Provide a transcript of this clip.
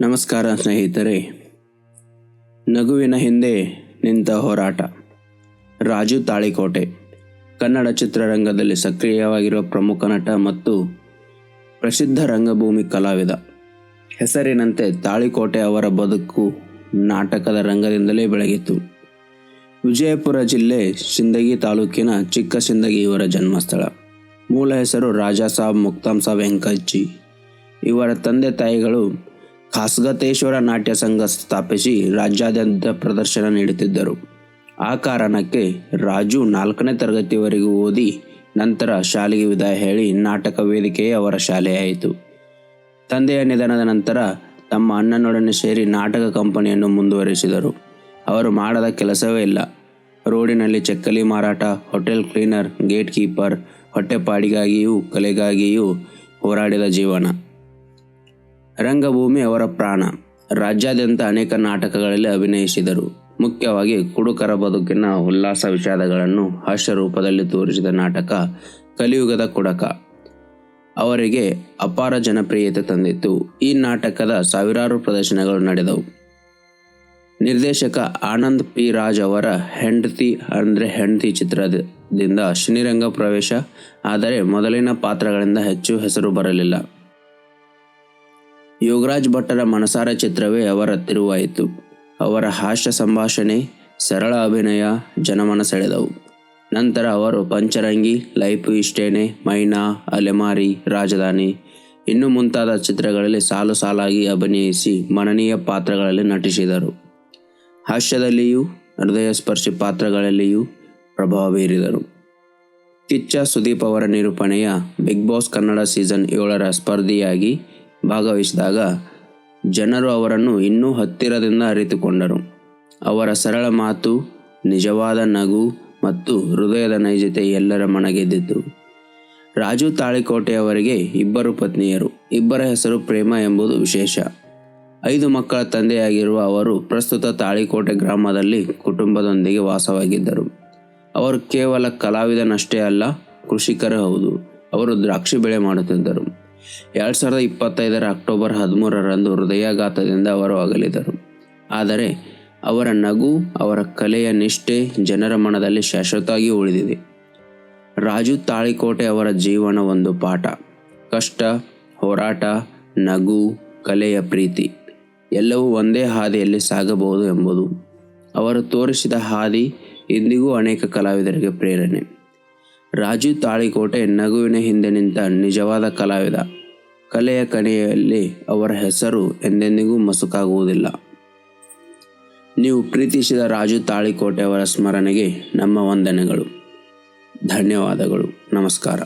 ನಮಸ್ಕಾರ ಸ್ನೇಹಿತರೆ. ನಗುವಿನ ಹಿಂದೆ ನಿಂತ ಹೋರಾಟ. ರಾಜು ತಾಳಿಕೋಟೆ. ಕನ್ನಡ ಚಿತ್ರರಂಗದಲ್ಲಿ ಸಕ್ರಿಯವಾಗಿರುವ ಪ್ರಮುಖ ನಟ ಮತ್ತು ಪ್ರಸಿದ್ಧ ರಂಗಭೂಮಿ ಕಲಾವಿದ. ಹೆಸರಿನಂತೆ ತಾಳಿಕೋಟೆ ಅವರ ಬದುಕು ನಾಟಕದ ರಂಗದಿಂದಲೇ ಬೆಳಗಿತು ವಿಜಯಪುರ ಜಿಲ್ಲೆ ಸಿಂದಗಿ ತಾಲೂಕಿನ ಚಿಕ್ಕ ಸಿಂದಗಿ ಇವರ ಜನ್ಮಸ್ಥಳ. ಮೂಲ ಹೆಸರು ರಾಜಾ ಸಾಬ್ ಮುಕ್ತಾಂ ಸಾಬ್ ವೆಂಕಜ್ಜಿ ಇವರ ತಂದೆ ತಾಯಿಗಳು ಖಾಸ್ಗತೇಶ್ವರ ನಾಟ್ಯ ಸಂಘ ಸ್ಥಾಪಿಸಿ ರಾಜ್ಯಾದ್ಯಂತ ಪ್ರದರ್ಶನ ನೀಡುತ್ತಿದ್ದರು. ಆ ಕಾರಣಕ್ಕೆ ರಾಜು ನಾಲ್ಕನೇ ತರಗತಿವರೆಗೂ ಓದಿ ನಂತರ ಶಾಲೆಗೆ ವಿದಾಯ ಹೇಳಿ ನಾಟಕ ವೇದಿಕೆಯೇ ಅವರ ಶಾಲೆಯಾಯಿತು. ತಂದೆಯ ನಿಧನದ ನಂತರ ತಮ್ಮ ಅಣ್ಣನೊಡನೆ ಸೇರಿ ನಾಟಕ ಕಂಪನಿಯನ್ನು ಮುಂದುವರಿಸಿದರು. ಅವರು ಮಾಡದ ಕೆಲಸವೇ ಇಲ್ಲ. ರೋಡಿನಲ್ಲಿ ಚಕ್ಕಲಿ ಮಾರಾಟ, ಹೋಟೆಲ್ ಕ್ಲೀನರ್ ಗೇಟ್ ಕೀಪರ್ ಹೊಟ್ಟೆಪಾಡಿಗಾಗಿಯೂ ಕಲೆಗಾಗಿಯೂ ಹೋರಾಡಿದ ಜೀವನ. ರಂಗಭೂಮಿ ಅವರ ಪ್ರಾಣ. ರಾಜ್ಯಾದ್ಯಂತ ಅನೇಕ ನಾಟಕಗಳಲ್ಲಿ ಅಭಿನಯಿಸಿದರು. ಮುಖ್ಯವಾಗಿ ಕುಡುಕರ ಬದುಕಿನ ಉಲ್ಲಾಸ ವಿಷಾದಗಳನ್ನು ಹಾಸ್ಯ ರೂಪದಲ್ಲಿ ತೋರಿಸಿದ ನಾಟಕ ಕಲಿಯುಗದ ಕುಡಕ. ಅವರಿಗೆ ಅಪಾರ ಜನಪ್ರಿಯತೆ ತಂದಿತ್ತು. ಈ ನಾಟಕದ ಸಾವಿರಾರು ಪ್ರದರ್ಶನಗಳು ನಡೆದವು. ನಿರ್ದೇಶಕ ಆನಂದ್ ಪಿ ರಾಜ್ ಅವರ ಹೆಂಡತಿ ಅಂದರೆ ಹೆಂಡತಿ ಚಿತ್ರದಿಂದ ಶ್ರೀರಂಗ ಪ್ರವೇಶ. ಆದರೆ ಮೊದಲಿನ ಪಾತ್ರಗಳಿಂದ ಹೆಚ್ಚು ಹೆಸರು ಬರಲಿಲ್ಲ. ಯೋಗರಾಜ್ ಭಟ್ಟರ ಮನಸಾರ ಚಿತ್ರವೇ ಅವರ ತಿರುವಾಯಿತು. ಅವರ ಹಾಸ್ಯ ಸಂಭಾಷಣೆ, ಸರಳ ಅಭಿನಯ ಜನಮನ ಸೆಳೆದವು ನಂತರ ಅವರು ಪಂಚರಂಗಿ, ಲೈಫ್ ಇಷ್ಟೇನೆ, ಮೈನಾ, ಅಲೆಮಾರಿ, ರಾಜಧಾನಿ ಇನ್ನು ಮುಂತಾದ ಚಿತ್ರಗಳಲ್ಲಿ ಸಾಲು ಸಾಲಾಗಿ ಅಭಿನಯಿಸಿ ಮನನೀಯ ಪಾತ್ರಗಳಲ್ಲಿ ನಟಿಸಿದರು. ಹಾಸ್ಯದಲ್ಲಿಯೂ ಹೃದಯ ಸ್ಪರ್ಶಿ ಪಾತ್ರಗಳಲ್ಲಿಯೂ ಪ್ರಭಾವ ಬೀರಿದರು. ಕಿಚ್ಚ ಸುದೀಪ್ ಅವರ ನಿರೂಪಣೆಯ ಬಿಗ್ ಬಾಸ್ ಕನ್ನಡ ಸೀಸನ್ ಏಳರ ಸ್ಪರ್ಧಿಯಾಗಿ ಭಾಗವಹಿಸಿದಾಗ ಜನರು ಅವರನ್ನು ಇನ್ನೂ ಹತ್ತಿರದಿಂದ ಅರಿತುಕೊಂಡರು. ಅವರ ಸರಳ ಮಾತು, ನಿಜವಾದ ನಗು ಮತ್ತು ಹೃದಯದ ನೈಜತೆ ಎಲ್ಲರ ಮನಗೆದ್ದಿತು. ರಾಜು ತಾಳಿಕೋಟೆಯವರಿಗೆ ಇಬ್ಬರು ಪತ್ನಿಯರು. ಇಬ್ಬರ ಹೆಸರು ಪ್ರೇಮ ಎಂಬುದು ವಿಶೇಷ. ಐದು ಮಕ್ಕಳ ತಂದೆಯಾಗಿರುವ ಅವರು ಪ್ರಸ್ತುತ ತಾಳಿಕೋಟೆ ಗ್ರಾಮದಲ್ಲಿ ಕುಟುಂಬದೊಂದಿಗೆ ವಾಸವಾಗಿದ್ದರು. ಅವರು ಕೇವಲ ಕಲಾವಿದನಷ್ಟೇ ಅಲ್ಲ, ಕೃಷಿಕರೇ ಹೌದು. ಅವರು ದ್ರಾಕ್ಷಿ ಬೆಳೆ ಮಾಡುತ್ತಿದ್ದರು. ಎರಡು ಸಾವಿರದ ಇಪ್ಪತ್ತೈದರ ಅಕ್ಟೋಬರ್ ಹದಿಮೂರರಂದು ಹೃದಯಾಘಾತದಿಂದ ಅವರು ಅಗಲಿದರು. ಆದರೆ ಅವರ ನಗು, ಅವರ ಕಲೆಯ ನಿಷ್ಠೆ ಜನರ ಮನದಲ್ಲಿ ಶಾಶ್ವತವಾಗಿ ಉಳಿದಿದೆ. ರಾಜು ತಾಳಿಕೋಟೆ ಅವರ ಜೀವನ ಒಂದು ಪಾಠ. ಕಷ್ಟ, ಹೋರಾಟ, ನಗು, ಕಲೆಯ ಪ್ರೀತಿ ಎಲ್ಲವೂ ಒಂದೇ ಹಾದಿಯಲ್ಲಿ ಸಾಗಬಹುದು ಎಂಬುದು. ಅವರು ತೋರಿಸಿದ ಹಾದಿ ಇಂದಿಗೂ ಅನೇಕ ಕಲಾವಿದರಿಗೆ ಪ್ರೇರಣೆ. ರಾಜು ತಾಳಿಕೋಟೆ ನಗುವಿನ ಹಿಂದೆ ನಿಂತ ನಿಜವಾದ ಕಲಾವಿದ. ಕಲೆಯ ಕಡೆಯಲ್ಲಿ ಅವರ ಹೆಸರು ಎಂದೆಂದಿಗೂ ಮಸುಕಾಗುವುದಿಲ್ಲ. ನೀವು ಪ್ರೀತಿಸಿದ ರಾಜು ತಾಳಿಕೋಟೆ ಅವರ ಸ್ಮರಣೆಗೆ ನಮ್ಮ ವಂದನೆಗಳು. ಧನ್ಯವಾದಗಳು. ನಮಸ್ಕಾರ.